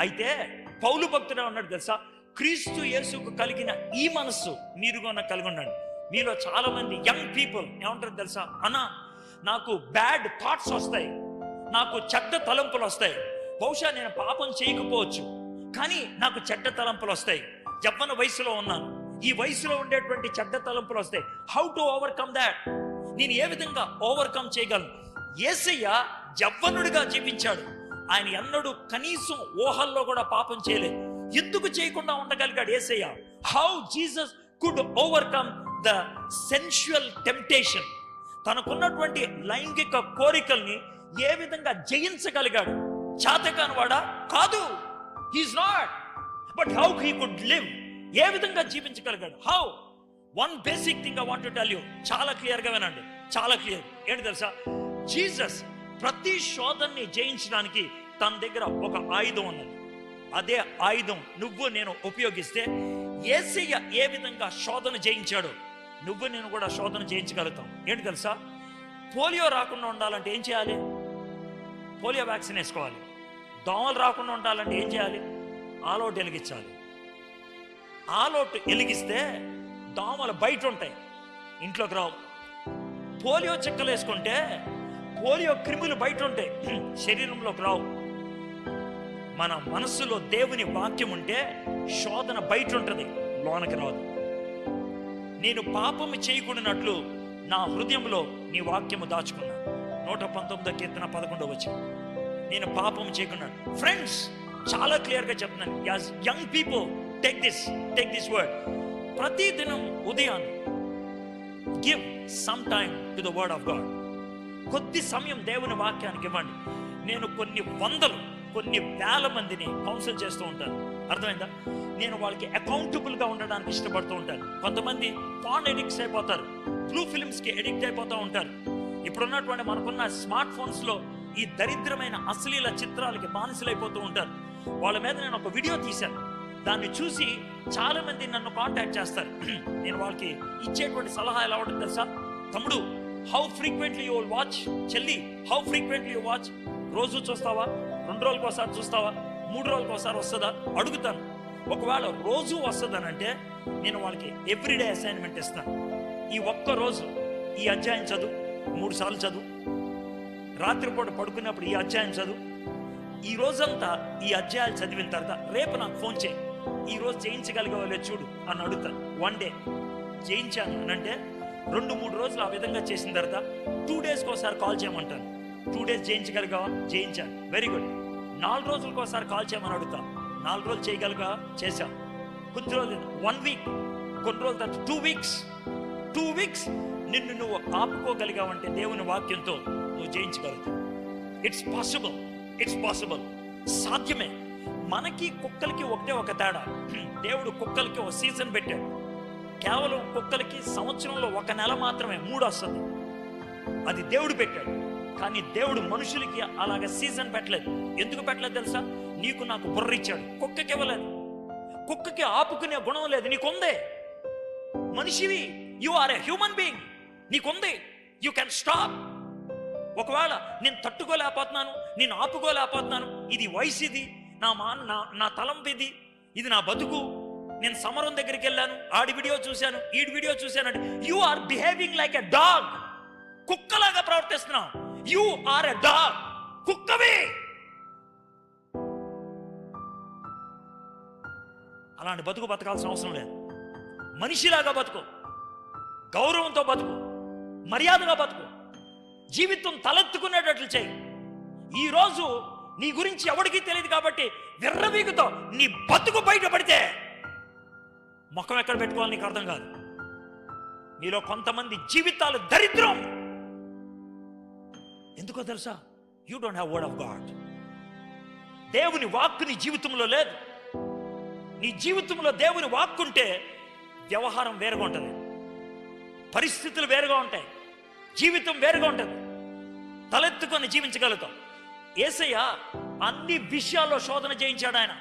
అయితే పౌలు భక్తుడు ఉన్నాడు తెలుసా? క్రీస్తు యేసుకు కలిగిన ఈ మనస్సు మీరు కూడా కలిగి ఉండండి. మీలో చాలా మంది యంగ్ పీపుల్ ఏమంటారు తెలుసా? అన్న నాకు బ్యాడ్ థాట్స్ వస్తాయి. నాకు చెడ్డ తలంపులు వస్తాయి. బహుశా నేను పాపం చేయకపోవచ్చు. కానీ నాకు చెడ్డ తలంపులు వస్తాయి. జవ్వన వయసులో ఉన్నాను. ఈ వయసులో ఉండేటువంటి చెడ్డ తలంపులు వస్తాయి. హౌ టు ఓవర్కమ్ దాట్ నేను ఏ విధంగా ఓవర్కమ్ చేయగలను? ఏసయ్య జవ్వనుడిగా జీవించాడు. ఆయన ఎన్నడూ కనీసం ఊహల్లో కూడా పాపం చేయలేదు. ఎందుకు చేయకుండా ఉండగలిగాడు Yesayya? How Jesus could overcome the sensual temptation తనకున్నటువంటి లైంగిక కోరికల్ని ఏ విధంగా జయించగలిగాడు? చాతకానివాడా కాదు. He's not but how he could live ఏ విధంగా జీవించగలిగాడు? How one basic thing I want tell you చాలా క్లియర్గా వినండి. చాలా క్లియర్ ఏంటి తెలుసా? జీసస్ ప్రతి శోధనని జయించడానికి తన దగ్గర ఒక ఆయుధం ఉన్నది. అదే ఆయుధం నువ్వు నేను ఉపయోగిస్తే ఏసయ్య ఏ విధంగా శోధన జయించాడు నువ్వు నేను కూడా శోధన జయించగలుగుతాం. ఏంటి తెలుసా? పోలియో రాకుండా ఉండాలంటే ఏం చేయాలి? పోలియో వ్యాక్సిన్ వేసుకోవాలి. దోమలు రాకుండా ఉండాలంటే ఏం చేయాలి? ఆలోట్ వెలిగించాలి. ఆలోట్ వెలిగిస్తే దోమలు బయట ఉంటాయి. ఇంట్లోకి రావు. పోలియో చెక్కలు వేసుకుంటే పోలియో క్రిములు బయట ఉంటాయి శరీరంలోకి రావు. మన మనస్సులో దేవుని వాక్యం ఉంటే శోధన బయట ఉంటుంది లోనకి రాదు. నేను పాపము చేయకూడనట్లు నా హృదయంలో నీ వాక్యము దాచుకున్నా. నూట పంతొమ్మిదో కీర్తన పదకొండో వచ్చి నేను పాపం చేయకున్నాను ఫ్రెండ్స్ చాలా క్లియర్గా చెప్తున్నాను. As young people take this take this word ప్రతి దినం ఉదయాన్ని give some time to the word of God కొద్ది సమయం దేవుని వాక్యానికి ఇవ్వండి. నేను కొన్ని వందలు కొన్ని వేల మందిని కౌన్సిల్ చేస్తూ ఉంటాను. అర్థమైందా? నేను వాళ్ళకి అకౌంటబుల్గా ఉండడానికి ఇష్టపడుతూ ఉంటాను. కొంతమంది పాన్ ఎడిక్ట్స్ అయిపోతారు. బ్లూ ఫిలిమ్స్కి ఎడిక్ట్ అయిపోతూ ఉంటారు. ఇప్పుడున్నటువంటి మనకున్న స్మార్ట్ ఫోన్స్లో ఈ దరిద్రమైన అశ్లీల చిత్రాలకి బానిసలైపోతూ ఉంటారు. వాళ్ళ మీద నేను ఒక వీడియో తీశాను. దాన్ని చూసి చాలా మంది నన్ను కాంటాక్ట్ చేస్తారు. నేను వాళ్ళకి ఇచ్చేటువంటి సలహా ఎలా ఉంటుంది తెలుసా? తమ్ముడు హౌ ఫ్రీక్వెంట్లీ యూ వాచ్ చెల్లి హౌ ఫ్రీక్వెంట్లీ యూ వాచ్ రోజు చూస్తావా? రెండు రోజులకు ఒకసారి చూస్తావా? మూడు రోజులకు ఒకసారి వస్తుందా? అడుగుతాను. ఒకవేళ రోజు వస్తుందనంటే నేను వాళ్ళకి ఎవ్రీడే అసైన్మెంట్ ఇస్తాను. ఈ ఒక్క రోజు ఈ అధ్యాయం చదువు మూడు సార్లు చదువు. రాత్రిపూట పడుకున్నప్పుడు ఈ అధ్యాయం చదువు. ఈ రోజంతా ఈ అధ్యాయాలు చదివిన తర్వాత రేపు నాకు ఫోన్ చేయి. ఈ రోజు జయించగలిగే చూడు అని అడుగుతాను. వన్ డే చేయించాను అని అంటే రెండు మూడు రోజులు ఆ విధంగా చేసిన తర్వాత టూ డేస్కి ఒకసారి కాల్ చేయమంటాను. టూ డేస్ జయించగలిగావా చేయించాను. వెరీ గుడ్ నాలుగు రోజులకు ఒకసారి కాల్ చేయమని అడుగుతా. నాలుగు రోజులు చేయగలిగా? చేశా. కొద్ది రోజులు వన్ వీక్ కొన్ని రోజుల తర్వాత టూ వీక్స్ టూ వీక్స్ నిన్ను నువ్వు ఆపుకోగలిగావంటే దేవుని వాక్యంతో నువ్వు జయించగలుగుతావు. ఇట్స్ పాసిబుల్ ఇట్స్ పాసిబుల్ సాధ్యమే. మనకి కుక్కలకి ఒకటే ఒక తేడా. దేవుడు కుక్కలకి ఒక సీజన్ పెట్టాడు. కేవలం కుక్కలకి సంవత్సరంలో ఒక నెల మాత్రమే మూడు వస్తుంది. అది దేవుడు పెట్టాడు. కానీ దేవుడు మనుషులకి అలాగ సీజన్ పెట్టలేదు. ఎందుకు పెట్టలేదు తెలుసా? నీకు నాకు బుర్ర ఇచ్చాడు. కుక్కకి ఇవ్వలేదు. కుక్కకి ఆపుకునే గుణం లేదు. నీకుందే. మనిషివి you are a human being నీకుంది. యూ కెన్ స్టాప్ ఒకవేళ నేను తట్టుకోలేకపోతున్నాను నేను ఆపుకోలేకపోతున్నాను ఇది వయసు ఇది నా మా నా నా తలంపు ఇది ఇది నా బతుకు నేను సమరం దగ్గరికి వెళ్ళాను ఆడి వీడియో చూశాను ఈడి video చూశానంటే you are behaving like a dog కుక్కలాగా ప్రవర్తిస్తున్నావు. యు ఆర్ ఎ డాగ్ కుక్కవే. అలాంటి బతుకు బతకాల్సిన అవసరం లేదు. మనిషిలాగా బతుకు. గౌరవంతో బతుకు. మర్యాదగా బతుకు. జీవితం తలెత్తుకునేటట్లు చేయి. ఈరోజు నీ గురించి ఎవరికీ తెలియదు కాబట్టి విర్రవీగుతో నీ బతుకు బయటపడితే ముఖం ఎక్కడ పెట్టుకోవాలి నీకు అర్థం కాదు. మీలో కొంతమంది జీవితాలు దరిద్రం. ఎందుకో తెలుసా? You don't have word of God దేవుని వాక్కు నీ జీవితంలో లేదు. నీ జీవితంలో దేవుని వాక్కుంటే వ్యవహారం వేరుగా ఉంటుంది. పరిస్థితులు వేరుగా ఉంటాయి. జీవితం వేరుగా ఉంటుంది. తలెత్తుకొని జీవించగలుగుతాం. ఏసయ్య అన్ని విషయాల్లో శోధన చేయించాడు ఆయన.